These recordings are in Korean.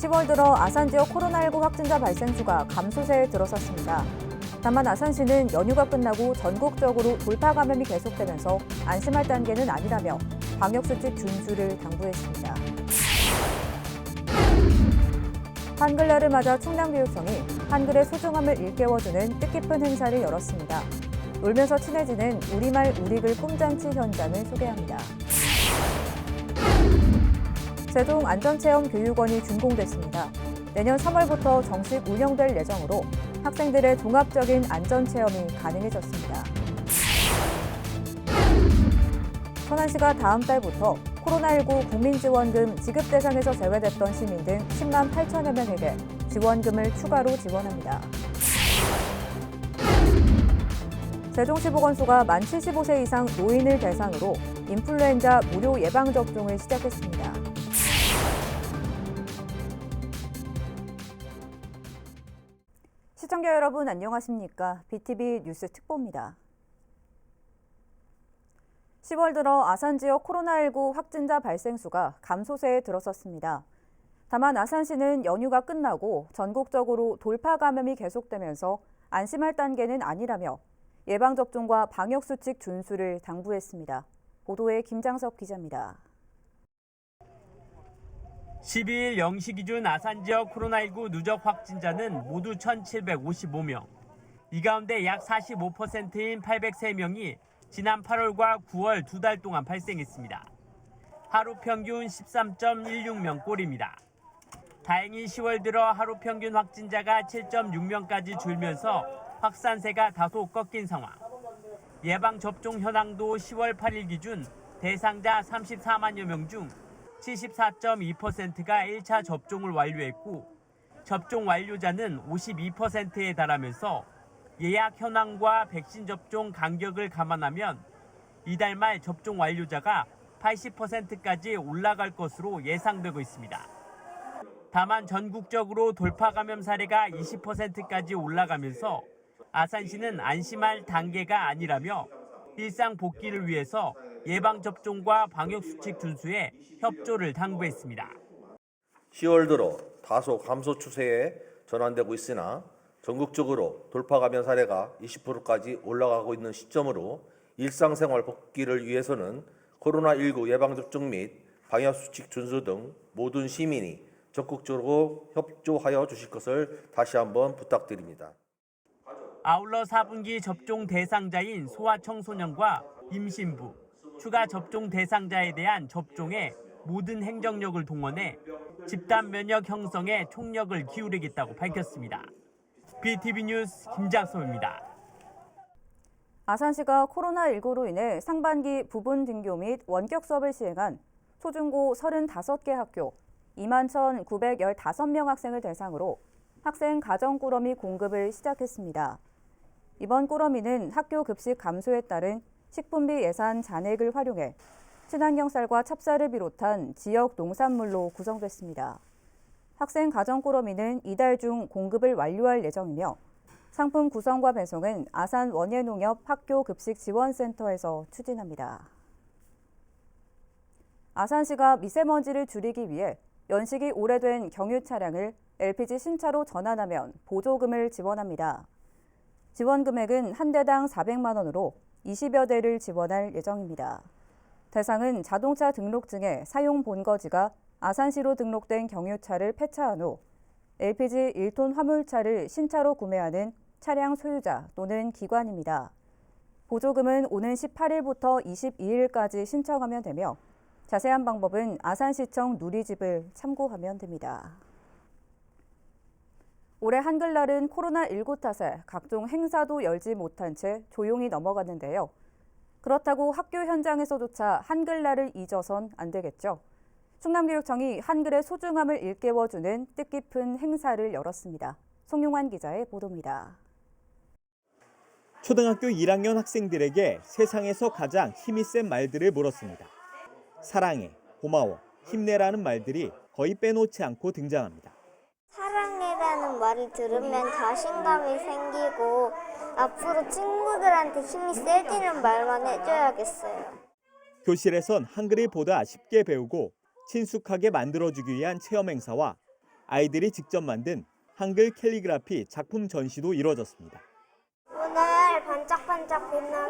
10월 들어 아산 지역 코로나19 확진자 발생 수가 감소세에 들어섰습니다. 다만 아산시는 연휴가 끝나고 전국적으로 돌파 감염이 계속되면서 안심할 단계는 아니라며 방역수칙 준수를 당부했습니다. 한글날을 맞아 충남교육청이 한글의 소중함을 일깨워주는 뜻깊은 행사를 열었습니다. 놀면서 친해지는 우리말 우리글 꿈잔치 현장을 소개합니다. 세종 안전체험 교육원이 준공됐습니다. 내년 3월부터 정식 운영될 예정으로 학생들의 종합적인 안전체험이 가능해졌습니다. 천안시가 다음 달부터 코로나19 국민지원금 지급 대상에서 제외됐던 시민 등 10만 8천여 명에게 지원금을 추가로 지원합니다. 세종시 보건소가 만 75세 이상 노인을 대상으로 인플루엔자 무료 예방접종을 시작했습니다. 시청자 여러분 안녕하십니까? BTV 뉴스 특보입니다. 10월 들어 아산 지역 코로나19 확진자 발생 수가 감소세에 들어섰습니다. 다만 아산시는 연휴가 끝나고 전국적으로 돌파 감염이 계속되면서 안심할 단계는 아니라며 예방접종과 방역수칙 준수를 당부했습니다. 보도에 김장석 기자입니다. 12일 0시 기준 아산 지역 코로나19 누적 확진자는 모두 1,755명. 이 가운데 약 45%인 803명이 지난 8월과 9월 두 달 동안 발생했습니다. 하루 평균 13.16명 꼴입니다. 다행히 10월 들어 하루 평균 확진자가 7.6명까지 줄면서 확산세가 다소 꺾인 상황. 예방접종 현황도 10월 8일 기준 대상자 34만여 명 중 74.2%가 1차 접종을 완료했고 접종 완료자는 52%에 달하면서 예약 현황과 백신 접종 간격을 감안하면 이달 말 접종 완료자가 80%까지 올라갈 것으로 예상되고 있습니다. 다만 전국적으로 돌파 감염 사례가 20%까지 올라가면서 아산시는 안심할 단계가 아니라며 일상 복귀를 위해서 예방 접종과 방역 수칙 준수에 협조를 당부했습니다. 10월 들어 다소 감소 추세에 전환되고 있으나 전국적으로 돌파 감염 사례가 20%까지 올라가고 있는 시점으로 일상생활 복귀를 위해서는 코로나19 예방접종 및 방역수칙 준수 등 모든 시민이 적극적으로 협조하여 주실 것을 다시 한번 부탁드립니다. 아울러 4분기 접종 대상자인 소아청소년과 임신부, 추가 접종 대상자에 대한 접종에 모든 행정력을 동원해 집단 면역 형성에 총력을 기울이겠다고 밝혔습니다. BTV 뉴스 김장섭입니다. 아산시가 코로나19로 인해 상반기 부분 등교 및 원격 수업을 시행한 초중고 35개 학교 2만 1,915명 학생을 대상으로 학생 가정 꾸러미 공급을 시작했습니다. 이번 꾸러미는 학교 급식 감소에 따른 식품비 예산 잔액을 활용해 친환경 쌀과 찹쌀을 비롯한 지역 농산물로 구성됐습니다. 학생 가정 꾸러미는 이달 중 공급을 완료할 예정이며 상품 구성과 배송은 아산 원예농협 학교 급식 지원센터에서 추진합니다. 아산시가 미세먼지를 줄이기 위해 연식이 오래된 경유 차량을 LPG 신차로 전환하면 보조금을 지원합니다. 지원 금액은 한 대당 400만 원으로 20여 대를 지원할 예정입니다. 대상은 자동차 등록증에 사용 본거지가 아산시로 등록된 경유차를 폐차한 후 LPG 1톤 화물차를 신차로 구매하는 차량 소유자 또는 기관입니다. 보조금은 오는 18일부터 22일까지 신청하면 되며 자세한 방법은 아산시청 누리집을 참고하면 됩니다. 올해 한글날은 코로나19 탓에 각종 행사도 열지 못한 채 조용히 넘어갔는데요. 그렇다고 학교 현장에서조차 한글날을 잊어선 안 되겠죠. 충남교육청이 한글의 소중함을 일깨워주는 뜻깊은 행사를 열었습니다. 송용환 기자의 보도입니다. 초등학교 1학년 학생들에게 세상에서 가장 힘이 센 말들을 물었습니다. 사랑해, 고마워, 힘내라는 말들이 거의 빼놓지 않고 등장합니다. 말을 들으면 자신감이 생기고 앞으로 친구들한테 힘이 세지는 말만 해줘야겠어요. 교실에선 한글을 보다 쉽게 배우고 친숙하게 만들어주기 위한 체험 행사와 아이들이 직접 만든 한글 캘리그라피 작품 전시도 이뤄졌습니다. 오늘 반짝반짝 빛나는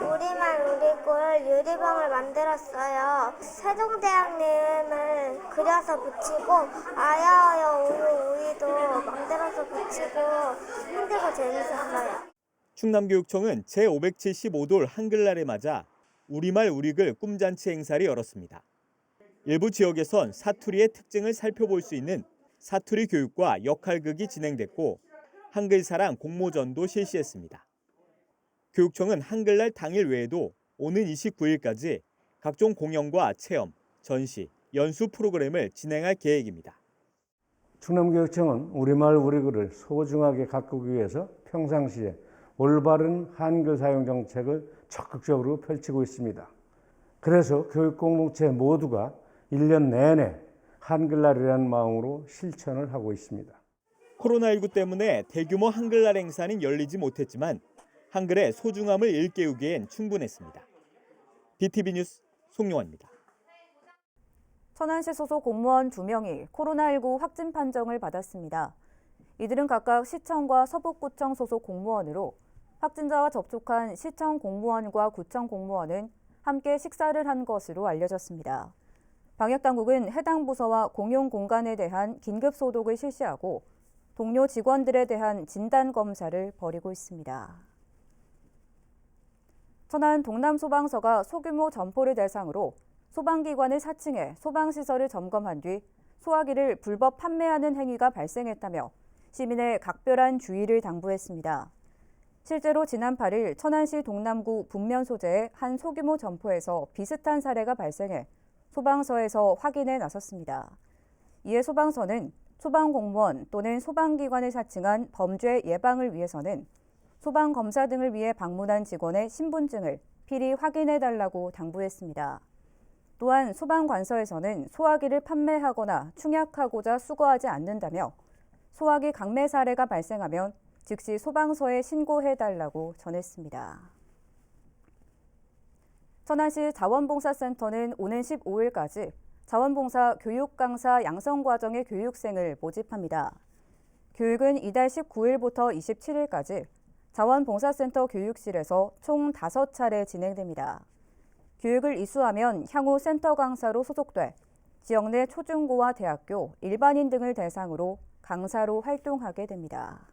우리말 우리 꼴 유리병을 만들었어요. 세종대왕님을 그려서 붙이고 아야아야 우유 우이도 만들어서 붙이고 힘들고 재밌었어요. 충남교육청은 제575돌 한글날을 맞아 우리말 우리글 꿈잔치 행사를 열었습니다. 일부 지역에선 사투리의 특징을 살펴볼 수 있는 사투리 교육과 역할극이 진행됐고 한글사랑 공모전도 실시했습니다. 교육청은 한글날 당일 외에도 오는 29일까지 각종 공연과 체험, 전시, 연수 프로그램을 진행할 계획입니다. 충남교육청은 우리말 우리글을 소중하게 가꾸기 위해서 평상시에 올바른 한글 사용 정책을 적극적으로 펼치고 있습니다. 그래서 교육 공동체 모두가 1년 내내 한글날이라는 마음으로 실천을 하고 있습니다. 코로나19 때문에 대규모 한글날 행사는 열리지 못했지만 한글의 소중함을 일깨우기엔 충분했습니다. BTV 뉴스 송용환입니다. 천안시 소속 공무원 2명이 코로나19 확진 판정을 받았습니다. 이들은 각각 시청과 서북구청 소속 공무원으로 확진자와 접촉한 시청 공무원과 구청 공무원은 함께 식사를 한 것으로 알려졌습니다. 방역당국은 해당 부서와 공용 공간에 대한 긴급 소독을 실시하고 동료 직원들에 대한 진단 검사를 벌이고 있습니다. 천안 동남소방서가 소규모 점포를 대상으로 소방기관을 사칭해 소방시설을 점검한 뒤 소화기를 불법 판매하는 행위가 발생했다며 시민의 각별한 주의를 당부했습니다. 실제로 지난 8일 천안시 동남구 분면 소재의 한 소규모 점포에서 비슷한 사례가 발생해 소방서에서 확인에 나섰습니다. 이에 소방서는 소방공무원 또는 소방기관을 사칭한 범죄 예방을 위해서는 소방 검사 등을 위해 방문한 직원의 신분증을 필히 확인해 달라고 당부했습니다. 또한 소방 관서에서는 소화기를 판매하거나 충약하고자 수거하지 않는다며 소화기 강매 사례가 발생하면 즉시 소방서에 신고해 달라고 전했습니다. 천안시 자원봉사센터는 오는 15일까지 자원봉사 교육 강사 양성 과정의 교육생을 모집합니다. 교육은 이달 19일부터 27일까지 자원봉사센터 교육실에서 총 5차례 진행됩니다. 교육을 이수하면 향후 센터 강사로 소속돼 지역 내 초중고와 대학교, 일반인 등을 대상으로 강사로 활동하게 됩니다.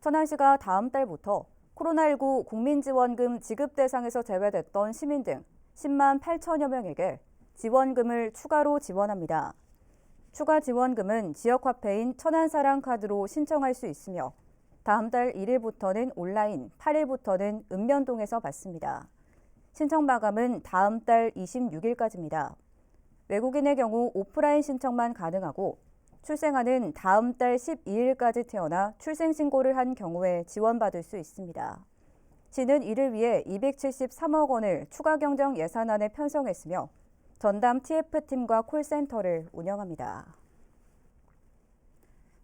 천안시가 다음 달부터 코로나19 국민지원금 지급 대상에서 제외됐던 시민 등 10만 8천여 명에게 지원금을 추가로 지원합니다. 추가 지원금은 지역화폐인 천안사랑카드로 신청할 수 있으며 다음 달 1일부터는 온라인, 8일부터는 읍면동에서 받습니다. 신청 마감은 다음 달 26일까지입니다. 외국인의 경우 오프라인 신청만 가능하고 출생아는 다음 달 12일까지 태어나 출생신고를 한 경우에 지원받을 수 있습니다. 시는 이를 위해 273억 원을 추가 경정 예산안에 편성했으며 전담 TF팀과 콜센터를 운영합니다.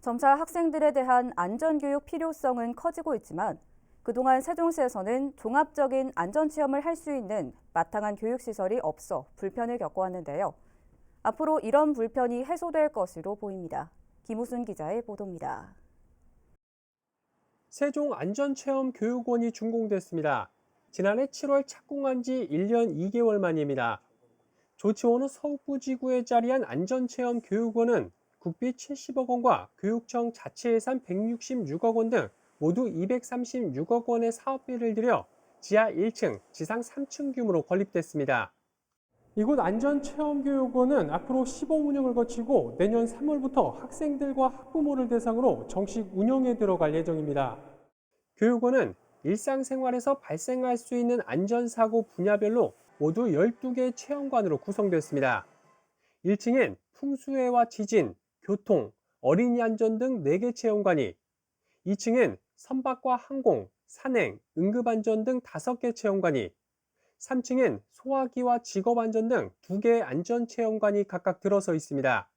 점차 학생들에 대한 안전교육 필요성은 커지고 있지만 그동안 세종시에서는 종합적인 안전체험을 할 수 있는 마땅한 교육시설이 없어 불편을 겪어왔는데요. 앞으로 이런 불편이 해소될 것으로 보입니다. 김우순 기자의 보도입니다. 세종 안전체험 교육원이 준공됐습니다. 지난해 7월 착공한 지 1년 2개월 만입니다. 조치원은 서북부 지구에 자리한 안전체험 교육원은 국비 70억 원과 교육청 자체 예산 166억 원 등 모두 236억 원의 사업비를 들여 지하 1층, 지상 3층 규모로 건립됐습니다. 이곳 안전체험교육원은 앞으로 시범 운영을 거치고 내년 3월부터 학생들과 학부모를 대상으로 정식 운영에 들어갈 예정입니다. 교육원은 일상생활에서 발생할 수 있는 안전사고 분야별로 모두 12개 체험관으로 구성됐습니다. 1층엔 풍수해와 지진, 교통, 어린이 안전 등 4개 체험관이, 2층엔 선박과 항공, 산행, 응급안전 등 5개 체험관이, 3층엔 소화기와 직업안전 등 2개의 안전체험관이 각각 들어서 있습니다.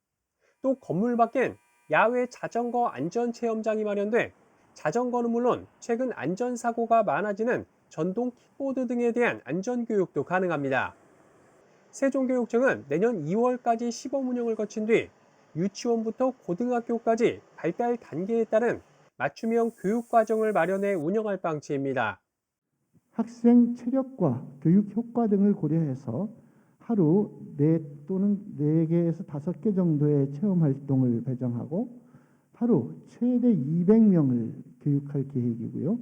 또 건물 밖엔 야외 자전거 안전체험장이 마련돼 자전거는 물론 최근 안전사고가 많아지는 전동 킥보드 등에 대한 안전교육도 가능합니다. 세종교육청은 내년 2월까지 시범 운영을 거친 뒤 유치원부터 고등학교까지 발달 단계에 따른 맞춤형 교육 과정을 마련해 운영할 방침입니다. 학생 체력과 교육 효과 등을 고려해서 하루 네 또는 네 개에서 다섯 개 정도의 체험 활동을 배정하고 하루 최대 200명을 교육할 계획이고요.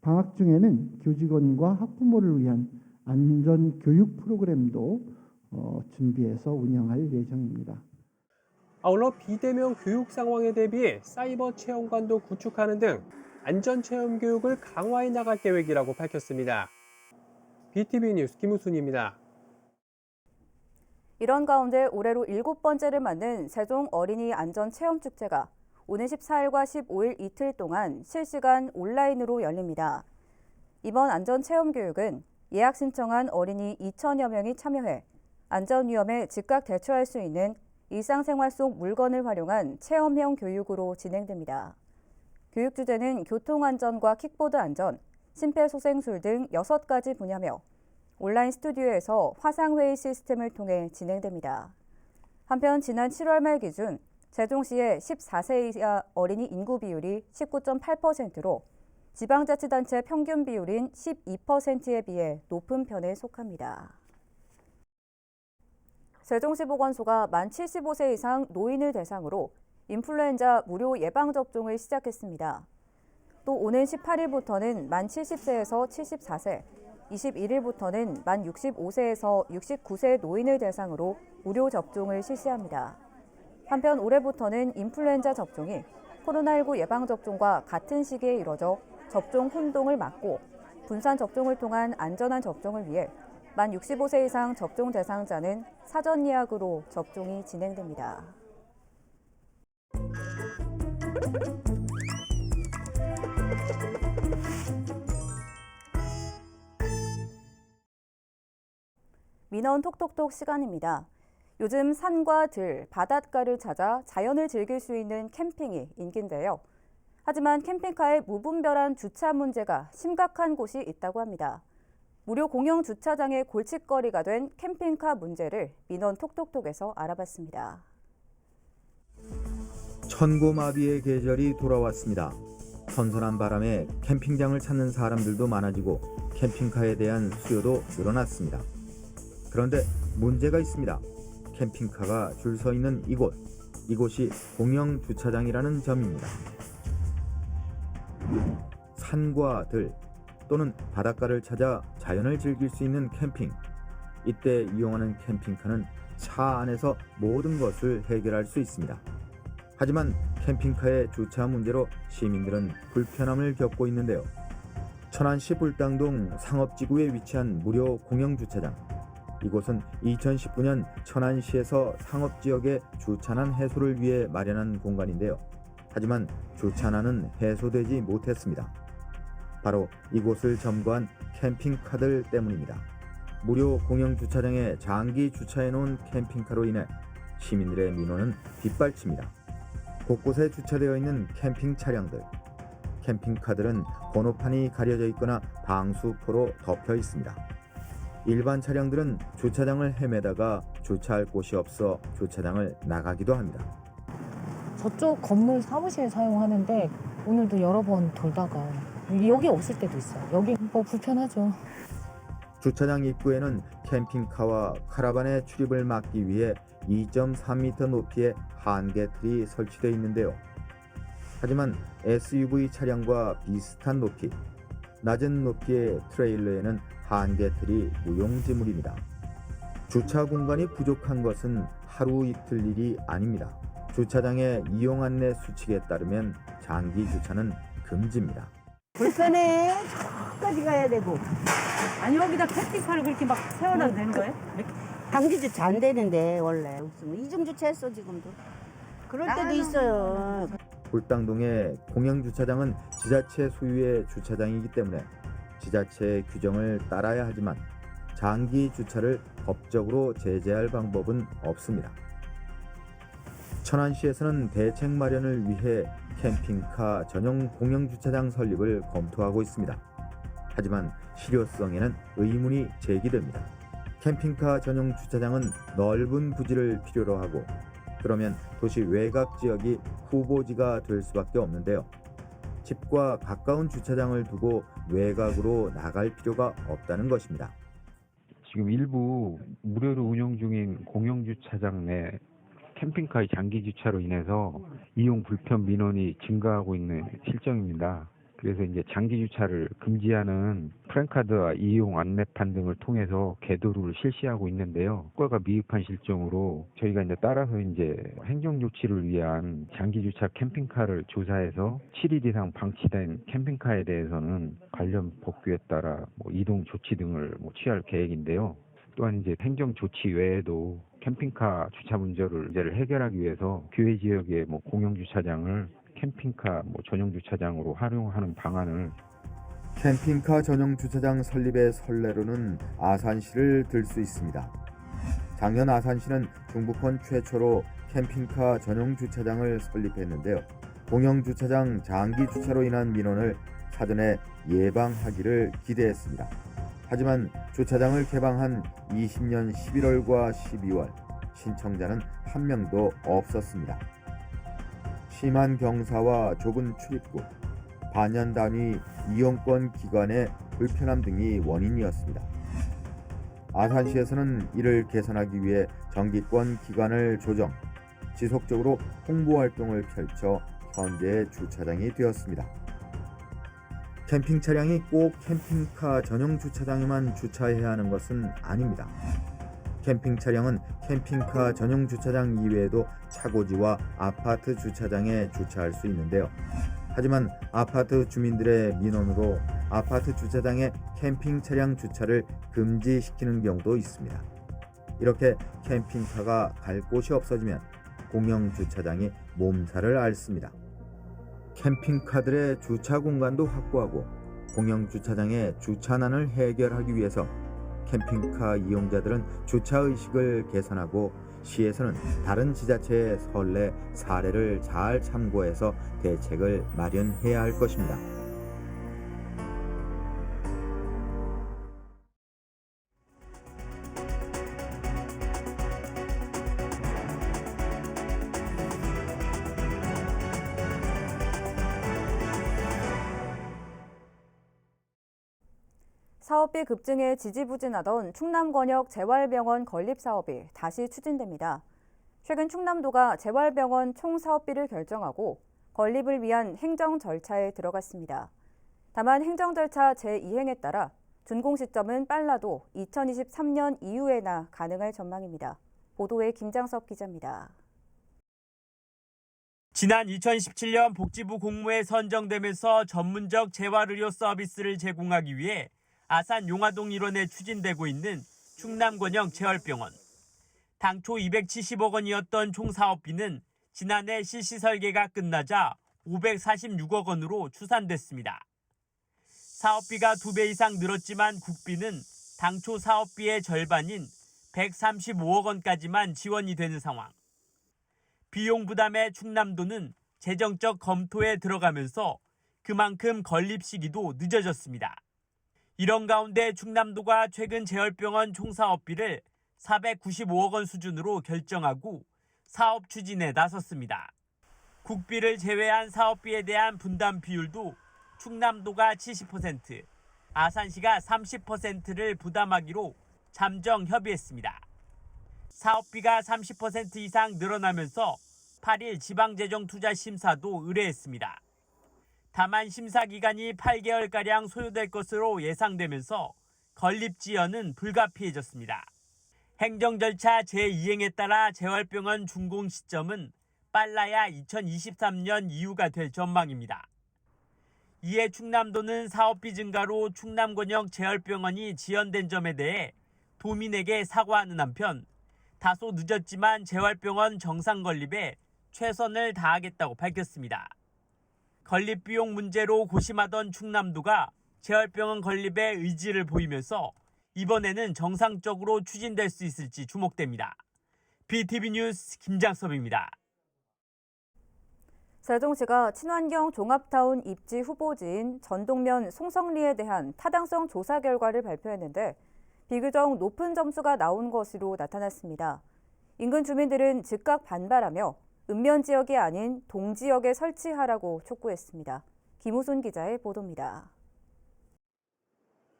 방학 중에는 교직원과 학부모를 위한 안전 교육 프로그램도 어, 준비해서 운영할 예정입니다. 아울러 비대면 교육 상황에 대비해 사이버 체험관도 구축하는 등 안전 체험 교육을 강화해 나갈 계획이라고 밝혔습니다. BTV 뉴스 김우순입니다. 이런 가운데 올해로 일곱 번째를 맞는 세종 어린이 안전 체험 축제가 오는 14일과 15일 이틀 동안 실시간 온라인으로 열립니다. 이번 안전 체험 교육은 예약 신청한 어린이 2천여 명이 참여해 안전 위험에 즉각 대처할 수 있는 일상생활 속 물건을 활용한 체험형 교육으로 진행됩니다. 교육 주제는 교통안전과 킥보드 안전, 심폐소생술 등 6가지 분야며 온라인 스튜디오에서 화상회의 시스템을 통해 진행됩니다. 한편 지난 7월 말 기준 세종시의 14세 이하 어린이 인구 비율이 19.8%로 지방자치단체 평균 비율인 12%에 비해 높은 편에 속합니다. 세종시 보건소가 만 75세 이상 노인을 대상으로 인플루엔자 무료 예방접종을 시작했습니다. 또 오는 18일부터는 만 70세에서 74세, 21일부터는 만 65세에서 69세 노인을 대상으로 무료 접종을 실시합니다. 한편 올해부터는 인플루엔자 접종이 코로나19 예방접종과 같은 시기에 이뤄져 접종 혼동을 막고 분산 접종을 통한 안전한 접종을 위해 만 65세 이상 접종 대상자는 사전 예약으로 접종이 진행됩니다. 민원 톡톡톡 시간입니다. 요즘 산과 들, 바닷가를 찾아 자연을 즐길 수 있는 캠핑이 인기인데요. 하지만 캠핑카의 무분별한 주차 문제가 심각한 곳이 있다고 합니다. 무료 공영 주차장의 골칫거리가 된 캠핑카 문제를 민원 톡톡톡에서 알아봤습니다. 천고마비의 계절이 돌아왔습니다. 선선한 바람에 캠핑장을 찾는 사람들도 많아지고 캠핑카에 대한 수요도 늘어났습니다. 그런데 문제가 있습니다. 캠핑카가 줄 서 있는 이곳, 이곳이 공영 주차장이라는 점입니다. 산과 들 또는 바닷가를 찾아 자연을 즐길 수 있는 캠핑. 이때 이용하는 캠핑카는 차 안에서 모든 것을 해결할 수 있습니다. 하지만 캠핑카의 주차 문제로 시민들은 불편함을 겪고 있는데요. 천안시 불당동 상업지구에 위치한 무료 공영주차장. 이곳은 2019년 천안시에서 상업지역의 주차난 해소를 위해 마련한 공간인데요. 하지만 주차난은 해소되지 못했습니다. 바로 이곳을 점거한 캠핑카들 때문입니다. 무료 공영 주차장에 장기 주차해 놓은 캠핑카로 인해 시민들의 민원은 빗발칩니다. 곳곳에 주차되어 있는 캠핑 차량들. 캠핑카들은 번호판이 가려져 있거나 방수포로 덮여 있습니다. 일반 차량들은 주차장을 헤매다가 주차할 곳이 없어 주차장을 나가기도 합니다. 저쪽 건물 사무실 사용하는데 오늘도 여러 번 돌다가 여기 없을 때도 있어요. 여기 뭐 불편하죠. 주차장 입구에는 캠핑카와 카라반의 출입을 막기 위해 2.3m 높이의 한계 틀이 설치되어 있는데요. 하지만 SUV 차량과 비슷한 높이, 낮은 높이의 트레일러에는 한계 틀이 무용지물입니다. 주차 공간이 부족한 것은 하루 이틀 일이 아닙니다. 주차장의 이용 안내 수칙에 따르면 장기 주차는 금지입니다. 불편해. 저까지 가야 되고. 아니 여기다 캠핑카를 그렇게 막 세워놔도 되는 거예요? 단기 주차 안 되는데 원래 없으면 이중 주차했어 지금도. 그럴 때도 있어요. 불당동의 공영 주차장은 지자체 소유의 주차장이기 때문에 지자체의 규정을 따라야 하지만 장기 주차를 법적으로 제재할 방법은 없습니다. 천안시에서는 대책 마련을 위해 캠핑카 전용 공영 주차장 설립을 검토하고 있습니다. 하지만 실효성에는 의문이 제기됩니다. 캠핑카 전용 주차장은 넓은 부지를 필요로 하고 그러면 도시 외곽 지역이 후보지가 될 수밖에 없는데요. 집과 가까운 주차장을 두고 외곽으로 나갈 필요가 없다는 것입니다. 지금 일부 무료로 운영 중인 공영 주차장 내 캠핑카의 장기 주차로 인해서 이용 불편 민원이 증가하고 있는 실정입니다. 그래서 이제 장기 주차를 금지하는 프랜카드와 이용 안내판 등을 통해서 계도를 실시하고 있는데요. 효과가 미흡한 실정으로 저희가 이제 따라서 이제 행정 조치를 위한 장기 주차 캠핑카를 조사해서 7일 이상 방치된 캠핑카에 대해서는 관련 법규에 따라 뭐 이동 조치 등을 뭐 취할 계획인데요. 또한 이제 행정 조치 외에도 캠핑카 주차 문제를 문제를 해결하기 위해서 교외 지역의 뭐 공영 주차장을 캠핑카 뭐 전용 주차장으로 활용하는 방안을 캠핑카 전용 주차장 설립의 선례로는 아산시를 들 수 있습니다. 작년 아산시는 중부권 최초로 캠핑카 전용 주차장을 설립했는데요. 공영 주차장 장기 주차로 인한 민원을 사전에 예방하기를 기대했습니다. 하지만 주차장을 개방한 20년 11월과 12월 신청자는 한 명도 없었습니다. 심한 경사와 좁은 출입구, 반년 단위 이용권 기간의 불편함 등이 원인이었습니다. 아산시에서는 이를 개선하기 위해 정기권 기간을 조정, 지속적으로 홍보 활동을 펼쳐 현재 주차장이 되었습니다. 캠핑 차량이 꼭 캠핑카 전용 주차장에만 주차해야 하는 것은 아닙니다. 캠핑 차량은 캠핑카 전용 주차장 이외에도 차고지와 아파트 주차장에 주차할 수 있는데요. 하지만 아파트 주민들의 민원으로 아파트 주차장에 캠핑 차량 주차를 금지시키는 경우도 있습니다. 이렇게 캠핑카가 갈 곳이 없어지면 공영 주차장이 몸살을 앓습니다. 캠핑카들의 주차 공간도 확보하고 공영 주차장의 주차난을 해결하기 위해서 캠핑카 이용자들은 주차 의식을 개선하고 시에서는 다른 지자체의 선례 사례를 잘 참고해서 대책을 마련해야 할 것입니다. 급증에 지지부진하던 충남권역 재활병원 건립 사업이 다시 추진됩니다. 최근 충남도가 재활병원 총 사업비를 결정하고 건립을 위한 행정 절차에 들어갔습니다. 다만 행정 절차 제2행에 따라 준공 시점은 빨라도 2023년 이후에나 가능할 전망입니다. 보도에 김장섭 기자입니다. 지난 2017년 복지부 공모에 선정되면서 전문적 재활의료 서비스를 제공하기 위해 아산 용화동 일원에 추진되고 있는 충남권역 재활병원. 당초 270억 원이었던 총 사업비는 지난해 실시 설계가 끝나자 546억 원으로 추산됐습니다. 사업비가 두배 이상 늘었지만 국비는 당초 사업비의 절반인 135억 원까지만 지원이 되는 상황. 비용 부담에 충남도는 재정적 검토에 들어가면서 그만큼 건립 시기도 늦어졌습니다. 이런 가운데 충남도가 최근 재활병원 총사업비를 495억 원 수준으로 결정하고 사업 추진에 나섰습니다. 국비를 제외한 사업비에 대한 분담 비율도 충남도가 70%, 아산시가 30%를 부담하기로 잠정 협의했습니다. 사업비가 30% 이상 늘어나면서 8일 지방재정투자심사도 의뢰했습니다. 다만 심사 기간이 8개월가량 소요될 것으로 예상되면서 건립 지연은 불가피해졌습니다. 행정 절차 제2행에 따라 재활병원 준공 시점은 빨라야 2023년 이후가 될 전망입니다. 이에 충남도는 사업비 증가로 충남권역 재활병원이 지연된 점에 대해 도민에게 사과하는 한편 다소 늦었지만 재활병원 정상 건립에 최선을 다하겠다고 밝혔습니다. 건립 비용 문제로 고심하던 충남도가 재활병원 건립에 의지를 보이면서 이번에는 정상적으로 추진될 수 있을지 주목됩니다. BTV 뉴스 김장섭입니다. 세종시가 친환경 종합타운 입지 후보지인 전동면 송성리에 대한 타당성 조사 결과를 발표했는데 비교적 높은 점수가 나온 것으로 나타났습니다. 인근 주민들은 즉각 반발하며 읍면 지역이 아닌 동지역에 설치하라고 촉구했습니다. 김우순 기자의 보도입니다.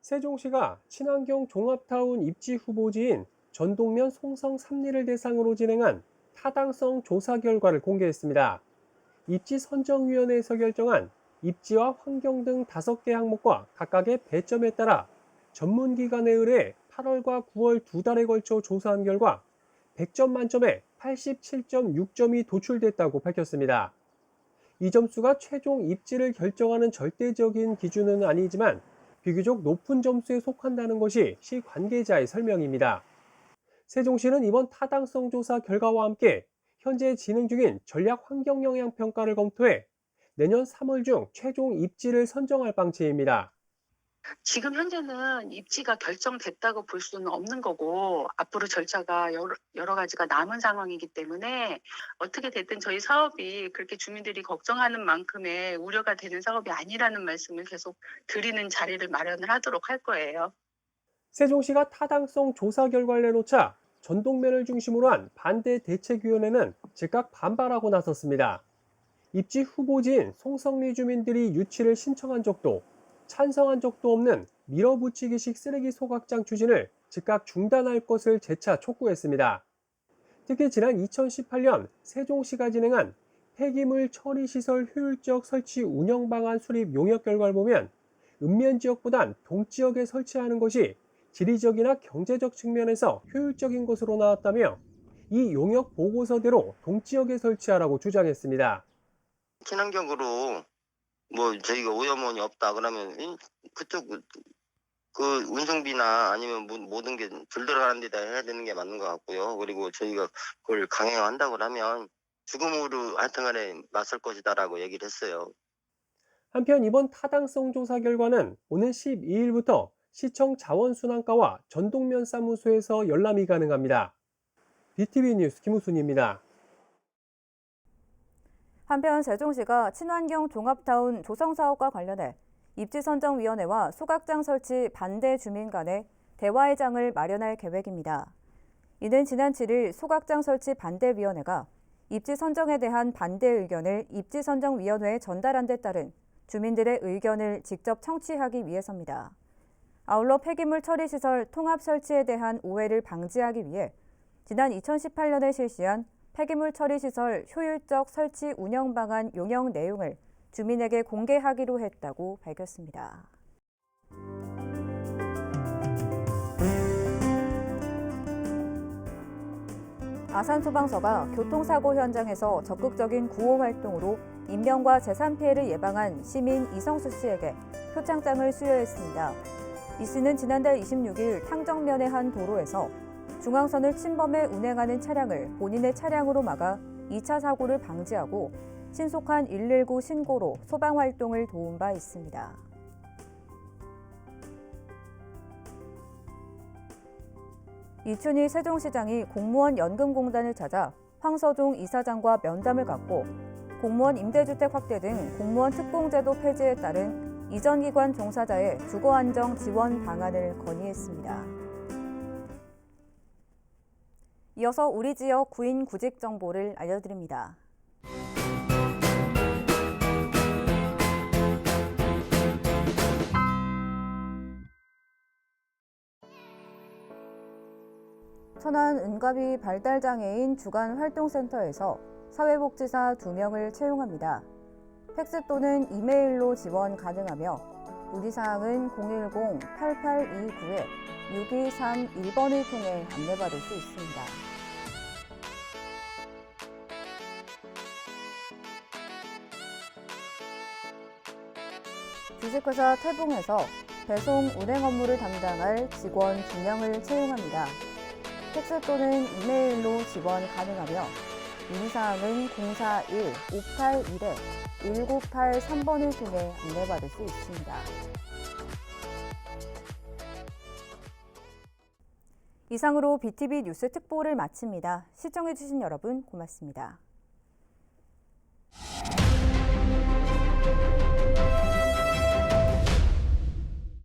세종시가 친환경 종합타운 입지 후보지인 전동면 송성 3리를 대상으로 진행한 타당성 조사 결과를 공개했습니다. 입지 선정위원회에서 결정한 입지와 환경 등 5개 항목과 각각의 배점에 따라 전문기관에 의뢰 8월과 9월 두 달에 걸쳐 조사한 결과 100점 만점에 87.6점이 도출됐다고 밝혔습니다. 이 점수가 최종 입지를 결정하는 절대적인 기준은 아니지만 비교적 높은 점수에 속한다는 것이 시 관계자의 설명입니다. 세종시는 이번 타당성 조사 결과와 함께 현재 진행 중인 전략 환경 영향 평가를 검토해 내년 3월 중 최종 입지를 선정할 방침입니다. 지금 현재는 입지가 결정됐다고 볼 수는 없는 거고 앞으로 절차가 여러, 여러 가지가 남은 상황이기 때문에 어떻게 됐든 저희 사업이 그렇게 주민들이 걱정하는 만큼의 우려가 되는 사업이 아니라는 말씀을 계속 드리는 자리를 마련을 하도록 할 거예요. 세종시가 타당성 조사 결과를 내놓자 전동면을 중심으로 한 반대 대책위원회는 즉각 반발하고 나섰습니다. 입지 후보지인 송성리 주민들이 유치를 신청한 적도 찬성한 적도 없는 밀어붙이기식 쓰레기 소각장 추진을 즉각 중단할 것을 재차 촉구했습니다. 특히 지난 2018년 세종시가 진행한 폐기물 처리 시설 효율적 설치 운영 방안 수립 용역 결과를 보면 읍면 지역보단 동지역에 설치하는 것이 지리적이나 경제적 측면에서 효율적인 것으로 나왔다며 이 용역 보고서대로 동지역에 설치하라고 주장했습니다. 친환경으로 뭐 저희가 오염원이 없다 그러면 이- 그쪽 그- 그 운송비나 아니면 모- 모든 게덜 들어가는 데다 해야 되는 게 맞는 것 같고요. 그리고 저희가 그걸 강행한다고 하면 죽음으로 하여튼간에 맞설 것이다라고 얘기를 했어요. 한편 이번 타당성 조사 결과는 오는 12일부터 시청 자원순환과와 전동면 사무소에서 열람이 가능합니다. BTV 뉴스 김우순입니다. 한편 세종시가 친환경 종합타운 조성 사업과 관련해 입지 선정 위원회와 소각장 설치 반대 주민 간의 대화의 장을 마련할 계획입니다. 이는 지난 7일 소각장 설치 반대 위원회가 입지 선정에 대한 반대 의견을 입지 선정 위원회에 전달한 데 따른 주민들의 의견을 직접 청취하기 위해서입니다. 아울러 폐기물 처리 시설 통합 설치에 대한 오해를 방지하기 위해 지난 2018년에 실시한 폐기물 처리 시설 효율적 설치 운영 방안 용역 내용을 주민에게 공개하기로 했다고 밝혔습니다. 아산소방서가 교통사고 현장에서 적극적인 구호 활동으로 인명과 재산 피해를 예방한 시민 이성수 씨에게 표창장을 수여했습니다. 이 씨는 지난달 26일 탕정면의 한 도로에서 중앙선을 침범해 운행하는 차량을 본인의 차량으로 막아 2차 사고를 방지하고 신속한 119 신고로 소방 활동을 도운 바 있습니다. 이춘희 세종시장이 공무원 연금공단을 찾아 황서종 이사장과 면담을 갖고 공무원 임대주택 확대 등 공무원 특공제도 폐지에 따른 이전 기관 종사자의 주거 안정 지원 방안을 건의했습니다. 이어서 우리 지역 구인 구직 정보를 알려드립니다. 천안 은가비 발달장애인 주간 활동센터에서 사회복지사 2명을 채용합니다. 팩스 또는 이메일로 지원 가능하며 문의사항은 010-8829-6231번을 통해 안내받을 수 있습니다. 주식회사 태봉에서 배송 운행 업무를 담당할 직원 2명을 채용합니다. 팩스 또는 이메일로 지원 가능하며 문의사항은 041-581-1983번을 통해 안내받을 수 있습니다. 이상으로 BTV 뉴스 특보를 마칩니다. 시청해주신 여러분 고맙습니다.